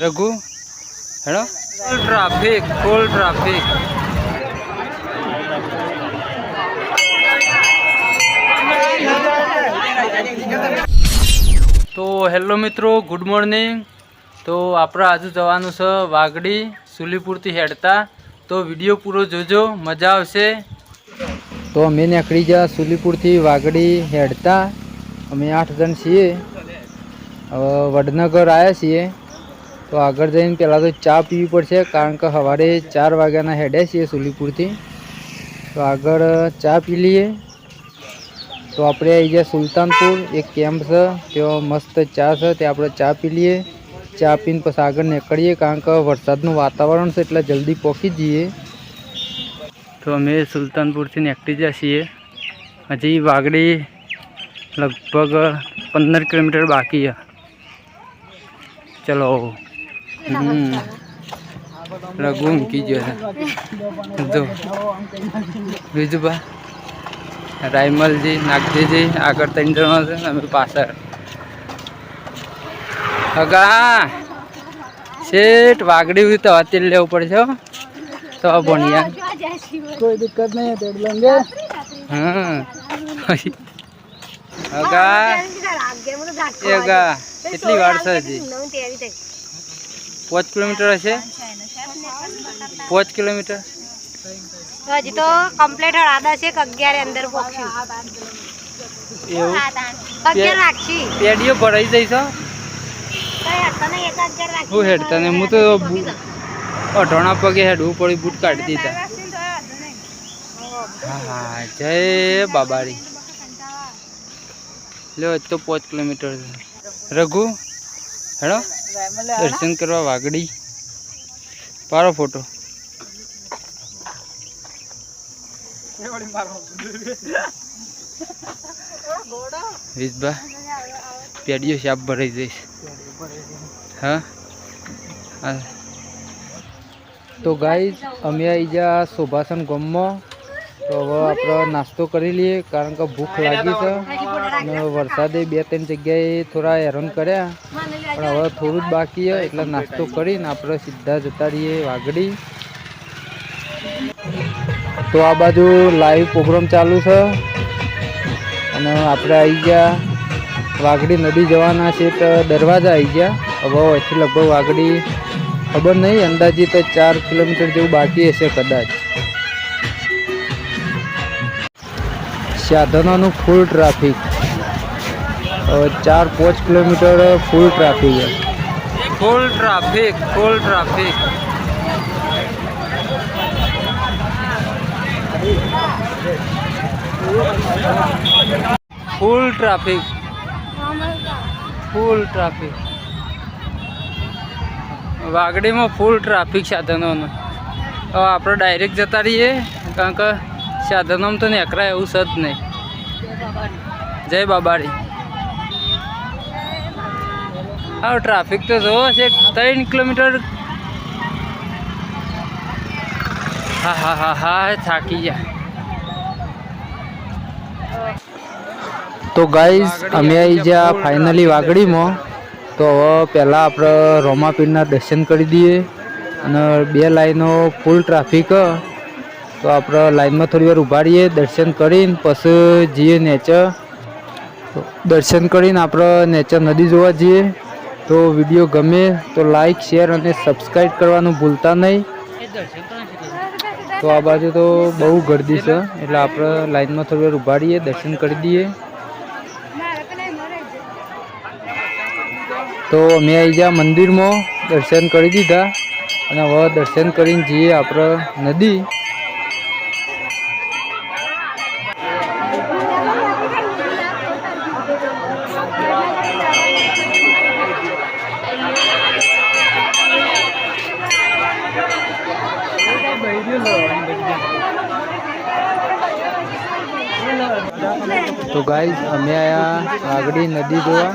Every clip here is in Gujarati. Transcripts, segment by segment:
રઘુ? હેડો. ફૂલ ટ્રાફિક ફૂલ ટ્રાફિક તો હેલો મિત્રો ગુડ મોર્નિંગ તો આપણે આજે જવાનું છે વાગડી, સુલીપુરથી હેડતા. તો વીડિયો પૂરો જોજો, મજા આવશે. તો અમે નીકળી ગયા સુલીપુરથી વાગડી હેડતા. અમે આઠ જણ છીએ. હવે વડનગર આવ્યા છીએ. તો આગળ જઈને પહેલાં તો ચા પીવી પડશે, કારણ કે સવારે ચાર વાગ્યાના હેડે છીએ સુલીપુરથી. તો આગળ ચા પી લઈએ. તો આપણે આવી ગયા સુલતાનપુર, એક કેમ્પ છે, ત્યાં મસ્ત ચા છે, ત્યાં આપણે ચા પી લઈએ. ચા પીને પછી આગળ નીકળીએ, કારણ કે વરસાદનું વાતાવરણ છે, એટલે જલ્દી પહોંચી જઈએ. તો અમે સુલતાનપુરથી નીકળી જ્યાં છીએ. હજી વાગડી લગભગ પંદર કિલોમીટર બાકી છે. ચલો. રઘુમ ગુમ કીજો જો. બીજું બા. રાયમલજી નાગજીજી આગળ ત્રણ જણો છે અમે પાછળ. હગા શેઠ વાગડી તો અતિલ લેવું પડશે તો ભણ્યા. કોઈ દિક્કત નહીં તેડ લંગે હા અગા. અગા. કેટલી વાર છે પાંચ કિલોમીટર હશે? પાંચ કિલોમીટર? હજી તો કમ્પ્લીટ હળાદા છે કે અગિયાર અંદર પહોંચ્યું એવું? અગિયાર રાખશી પેડીઓ ભરાઈ જઈશ હડતા હું ને હું તો અઢોણા પગે હેડવું પડી બૂટ કાઢી દીધા. હા જય બાબારી. લ્યો તો પાંચ કિલોમીટર રઘુ હેડો. દર્શન કરવા વાગડી. પારો ફોટો. વિજબા પેડીઓ શાપ ભરાઈ જઈશ. હા? હા. તો ગાઈઝ અમે આવી જા શોભાસન ગમમાં. તો હવે આપણે નાસ્તો કરી લઈએ કારણ કે ભૂખ લાગી છે. અને વરસાદે બે ત્રણ જગ્યાએ થોડા હેરાન કર્યા. પણ હવે થોડું જ બાકી હોય એટલે નાસ્તો કરીને આપણે સીધા જતા રહીએ વાગડી તો આ બાજુ લાઈવ પ્રોગ્રામ ચાલુ છે. અને આપણે આવી ગયા. વાઘડી નદી જવાના છે, તો દરવાજા આવી ગયા. હવે અહીંથી લગભગ વાઘડી, ખબર નહીં, અંદાજિત ચાર કિલોમીટર જેવું બાકી હશે કદાચ. સાધનોનું ફૂલ ટ્રાફિક ચાર પાંચ કિલોમીટર ફૂલ ટ્રાફિક છે. Full traffic full traffic full traffic full traffic વાગડીમાં full traffic સાધનોનો. હવે આપણે ડાયરેક્ટ જતા રહીએ, કારણ કે સાધનોમાં તો નીકળાય એવું જ નહીં. જય બાબારી હા ટ્રાફિક તો જોવો છે ત્રણ કિલોમીટર. હા હા હા હા થાકી ગયા. તો ગાઈઝ અમે આવી ગયા ફાઇનલી વાગડીમાં. તો હવે પહેલાં આપણે રોમાપીરના દર્શન કરી દઈએ અને બે લાઈનો ફૂલ ટ્રાફિક તો આપણે લાઈનમાં થોડી વાર ઊભા રહીએ દર્શન કરીને પછી જઈએ નેચર દર્શન કરીને આપણે નેચર નદી જોવા જઈએ. તો વીડિયો ગમે તો લાઈક શેર અને સબસ્ક્રાઈબ કરવાનું ભૂલતા નહીં. તો આ બાજુ તો બહુ ગરદી છે. એટલે આપણે લાઈનમાં થોડી વાર ઉભાડીએ દર્શન કરી દઈએ. તો અમે આવી ગયા મંદિરમાં, દર્શન કરી દીધા. અને હવે દર્શન કરીને જઈએ આપણે નદી. તો ગાઈઝ અમે આયા આગળી નદી જોવા.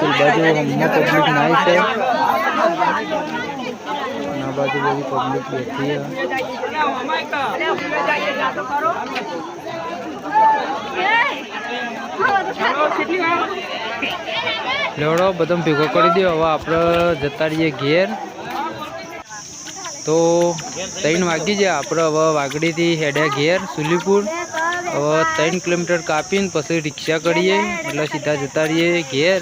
તો બાજુ હમણાં પબ્લિક નાય છે. આ બાજુ બધી પબ્લિક બેઠી લેવડો બધો ભેગો કરી દો. હવે આપણે જતા રહીએ ઘેર. તો ત્રણ વાગી જાય આપણે હવે વાગડીથી હેડ્યા ઘેર સુલીપુર. હવે ત્રણ કિલોમીટર કાપીને પછી રિક્ષા કરીએ. એટલે સીધા જતા રહીએ ઘેર.